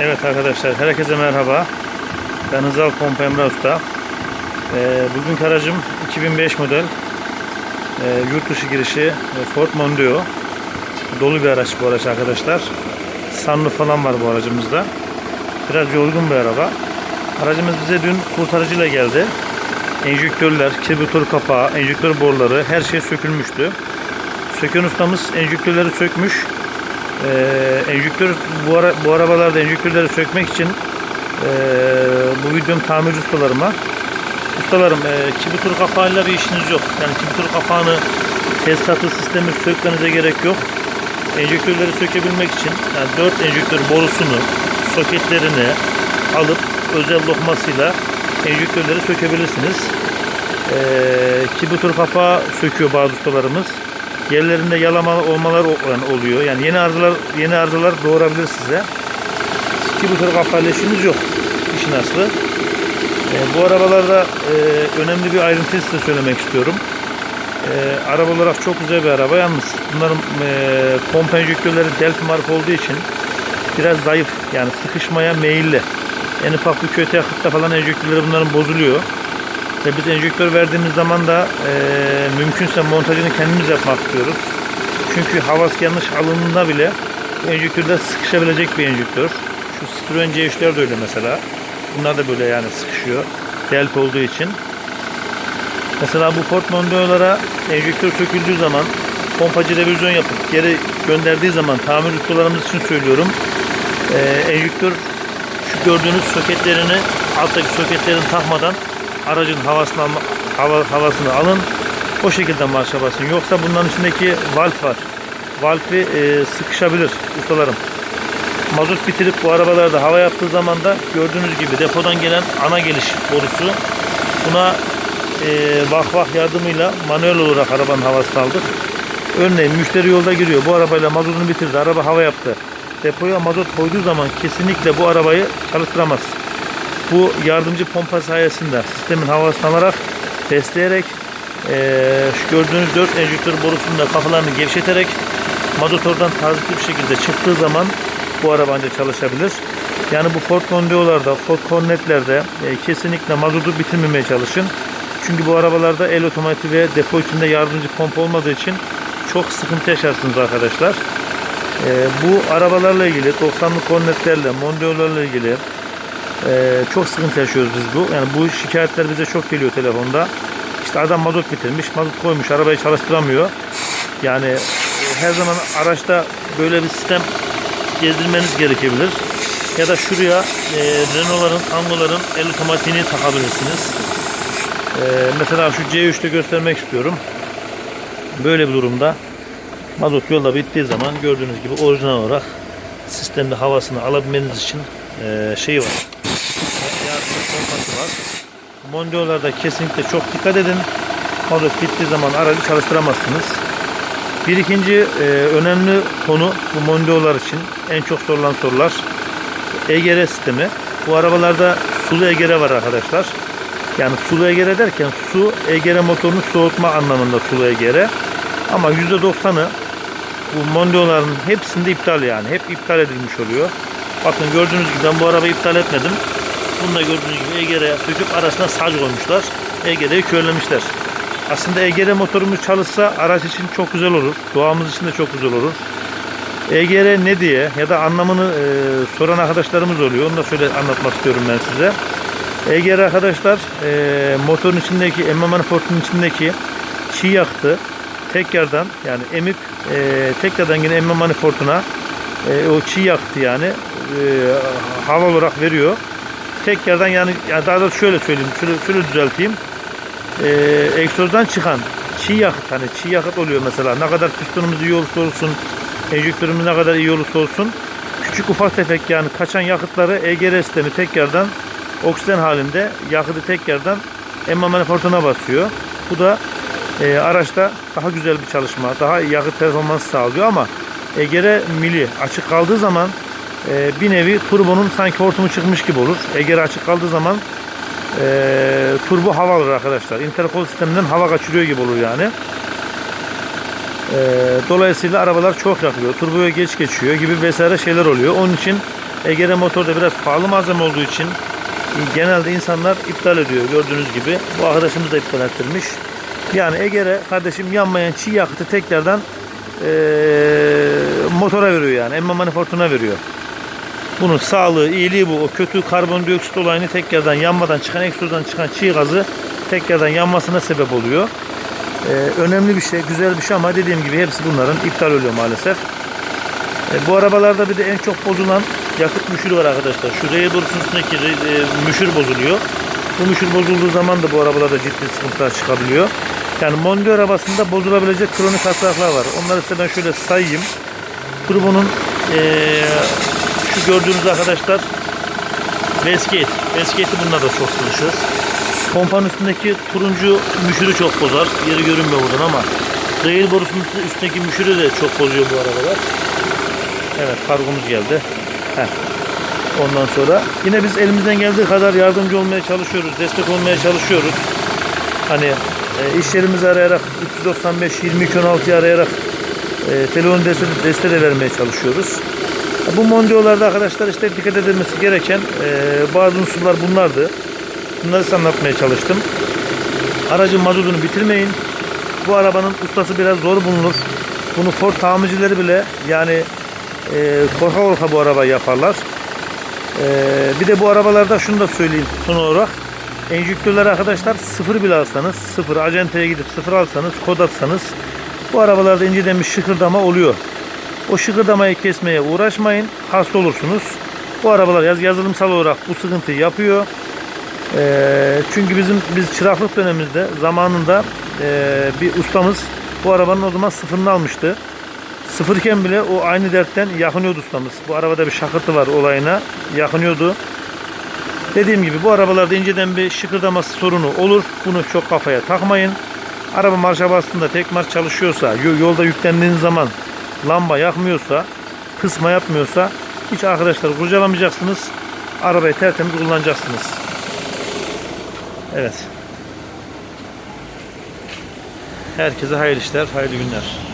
Evet arkadaşlar herkese merhaba. Ben Hızal Pompa Emre Usta. Ee, bugünkü aracım 2005 model ee, yurt dışı girişi e, Ford Mondeo. Dolu bir araç bu araç arkadaşlar. Sunroof falan var bu aracımızda. Biraz yorgun bir araba. Aracımız bize dün kurtarıcıyla geldi. Enjektörler, karbüratör kapağı, enjektör boruları her şey sökülmüştü. Söken ustamız enjektörleri sökmüş. Ee, enjektör bu, ara, bu arabalarda enjektörleri sökmek için ee, bu videom tamirci ustalarıma ustalarım e, kibitür kapağıyla bir işiniz yok. Yani kibitür kapağını tesisatı sistemi sökmenize gerek yok. Enjektörleri sökebilmek için yani 4 enjektör borusunu soketlerini alıp özel lokmasıyla enjektörleri sökebilirsiniz. Ee, kibitür kapağı söküyor bazı ustalarımız yerlerinde yalama olmalar oluyor. Yani yeni arızalar yeni arızalar doğurabilir size. Ki bu tür kafayla işiniz yok. İşin aslı. E, bu arabalarda e, önemli bir ayrıntı size söylemek istiyorum. E, araba olarak çok güzel bir araba. Yalnız bunların e, pompa enjektörleri Delphi marka olduğu için biraz zayıf. Yani sıkışmaya meyilli. En ufak bir kötü yakıtta falan enjektörleri bunların bozuluyor. Ve biz enjektör verdiğimiz zaman da e, mümkünse montajını kendimiz yapmak istiyoruz. Çünkü havası yanlış alındığında bile enjektörde sıkışabilecek bir enjektör. Şu Citroen C3'ler de öyle mesela. Bunlar da böyle yani sıkışıyor. Delp olduğu için. Mesela bu Ford Mondeo'lara enjektör söküldüğü zaman pompacı revizyon yapıp geri gönderdiği zaman tamir ustalarımız için söylüyorum. E, enjektör şu gördüğünüz soketlerini alttaki soketlerini takmadan aracın havasını hava, havasını alın. O şekilde marşa basın. Yoksa bunların içindeki valf var. Valfi e, sıkışabilir ustalarım. Mazot bitirip bu arabalarda hava yaptığı zaman da gördüğünüz gibi depodan gelen ana geliş borusu buna e, vah vah yardımıyla manuel olarak arabanın havasını aldık. Örneğin müşteri yolda giriyor. Bu arabayla mazotunu bitirdi. Araba hava yaptı. Depoya mazot koyduğu zaman kesinlikle bu arabayı çalıştıramaz. Bu yardımcı pompa sayesinde sistemin havasını alarak besleyerek eee, şu gördüğünüz 4 enjektör borusunu da kafalarını gevşeterek mazot oradan tarzı bir şekilde çıktığı zaman bu araba ancak çalışabilir. Yani bu Ford Mondeo'larda, Ford Cornet'lerde e, kesinlikle mazotu bitirmemeye çalışın. Çünkü bu arabalarda el otomatiği ve depo içinde yardımcı pompa olmadığı için çok sıkıntı yaşarsınız arkadaşlar. E, bu arabalarla ilgili 90'lı Cornet'lerle, Mondeo'larla ilgili ee, çok sıkıntı yaşıyoruz biz bu. Yani bu şikayetler bize çok geliyor telefonda. İşte adam mazot bitirmiş, mazot koymuş, arabayı çalıştıramıyor. Yani e, her zaman araçta böyle bir sistem gezdirmeniz gerekebilir. Ya da şuraya e, Renault'ların, Anglo'ların el otomatiğini takabilirsiniz. E, mesela şu C3'te göstermek istiyorum. Böyle bir durumda mazot yolda bittiği zaman gördüğünüz gibi orijinal olarak sistemde havasını alabilmeniz için e, şeyi var. Yardımcı pompası var. Mondiyolarda kesinlikle çok dikkat edin. Mazot bittiği zaman aracı çalıştıramazsınız. Bir ikinci e, önemli konu bu Mondiyolar için en çok sorulan sorular EGR sistemi. Bu arabalarda sulu EGR var arkadaşlar. Yani sulu EGR derken su EGR motorunu soğutma anlamında sulu EGR. Ama %90'ı bu Mondiyoların hepsinde iptal yani. Hep iptal edilmiş oluyor. Bakın gördüğünüz gibi ben bu arabayı iptal etmedim. Bunu da gördüğünüz gibi EGR'ye söküp arasına sac koymuşlar. EGR'yi körlemişler. Aslında EGR motorumuz çalışsa araç için çok güzel olur. Doğamız için de çok güzel olur. EGR ne diye ya da anlamını e, soran arkadaşlarımız oluyor. Onu da şöyle anlatmak istiyorum ben size. EGR arkadaşlar e, motorun içindeki, emme manifoldunun içindeki çiğ yaktı tekrardan yani emip e, tekrardan yine emme manifolduna e, o çiğ yaktı yani e, hava olarak veriyor. Tekrardan yani, yani daha da şöyle söyleyeyim, şöyle, şöyle düzelteyim. E, egzozdan çıkan çiğ yakıt hani çiğ yakıt oluyor mesela ne kadar pistonumuz iyi olursa olsun enjektörümüz ne kadar iyi olursa olsun küçük ufak tefek yani kaçan yakıtları EGR sistemi tekrardan oksijen halinde yakıtı tekrardan emme manifolduna basıyor. Bu da e, araçta daha güzel bir çalışma, daha yakıt performansı sağlıyor ama EGR mili açık kaldığı zaman e, bir nevi turbonun sanki hortumu çıkmış gibi olur. EGR açık kaldığı zaman e, turbo hava alır arkadaşlar. Interkol sisteminden hava kaçırıyor gibi olur yani. E, dolayısıyla arabalar çok yakıyor. Turboya geç geçiyor gibi vesaire şeyler oluyor. Onun için Egere motor da biraz pahalı malzeme olduğu için e, genelde insanlar iptal ediyor gördüğünüz gibi. Bu arkadaşımız da iptal ettirmiş. Yani Egere kardeşim yanmayan çiğ yakıtı tekrardan e, motora veriyor yani. Emme manifolduna veriyor. Bunun sağlığı, iyiliği bu. O kötü karbondioksit olayını tekrardan yanmadan çıkan, egzozdan çıkan çiğ gazı tekrardan yanmasına sebep oluyor. Ee, önemli bir şey, güzel bir şey ama dediğim gibi hepsi bunların iptal oluyor maalesef. Ee, bu arabalarda bir de en çok bozulan yakıt müşürü var arkadaşlar. Şu rey borusunun e, müşür bozuluyor. Bu müşür bozulduğu zaman da bu arabalarda ciddi sıkıntılar çıkabiliyor. Yani Mondeo arabasında bozulabilecek kronik hastalıklar var. Onları size ben şöyle sayayım. Turbo'nun eee, şu gördüğünüz arkadaşlar Westgate. Westgate'i bunlar da çok sıvışır. Pompanın üstündeki turuncu müşürü çok bozar. Yeri görünmüyor buradan ama rail borusunun üstündeki müşürü de çok bozuyor bu arabalar. Evet kargomuz geldi. Heh. Ondan sonra yine biz elimizden geldiği kadar yardımcı olmaya çalışıyoruz. Destek olmaya çalışıyoruz. Hani e, iş yerimizi arayarak 395 22 16'yı arayarak e, telefon desteği, desteği de vermeye çalışıyoruz. Bu mondiyolarda arkadaşlar işte dikkat edilmesi gereken e, bazı unsurlar bunlardı. Bunları size anlatmaya çalıştım. Aracın mazotunu bitirmeyin. Bu arabanın ustası biraz zor bulunur. Bunu Ford tamircileri bile yani e, korka korka bu arabayı yaparlar. E, bir de bu arabalarda şunu da söyleyeyim son olarak. Enjektörler arkadaşlar sıfır bile alsanız, sıfır acenteye gidip sıfır alsanız, kod atsanız bu arabalarda inceden bir şıkırdama oluyor. O şıkırdamayı kesmeye uğraşmayın. Hasta olursunuz. Bu arabalar yaz, yazılımsal olarak bu sıkıntıyı yapıyor. Ee, çünkü bizim biz çıraklık dönemimizde zamanında ee, bir ustamız bu arabanın o zaman sıfırını almıştı. Sıfırken bile o aynı dertten yakınıyordu ustamız. Bu arabada bir şakırtı var olayına yakınıyordu. Dediğim gibi bu arabalarda inceden bir şıkırdaması sorunu olur. Bunu çok kafaya takmayın. Araba marşa bastığında tek marş çalışıyorsa, yo- yolda yüklendiğiniz zaman lamba yakmıyorsa, kısma yapmıyorsa hiç arkadaşlar kurcalamayacaksınız. Arabayı tertemiz kullanacaksınız. Evet. Herkese hayırlı işler, hayırlı günler.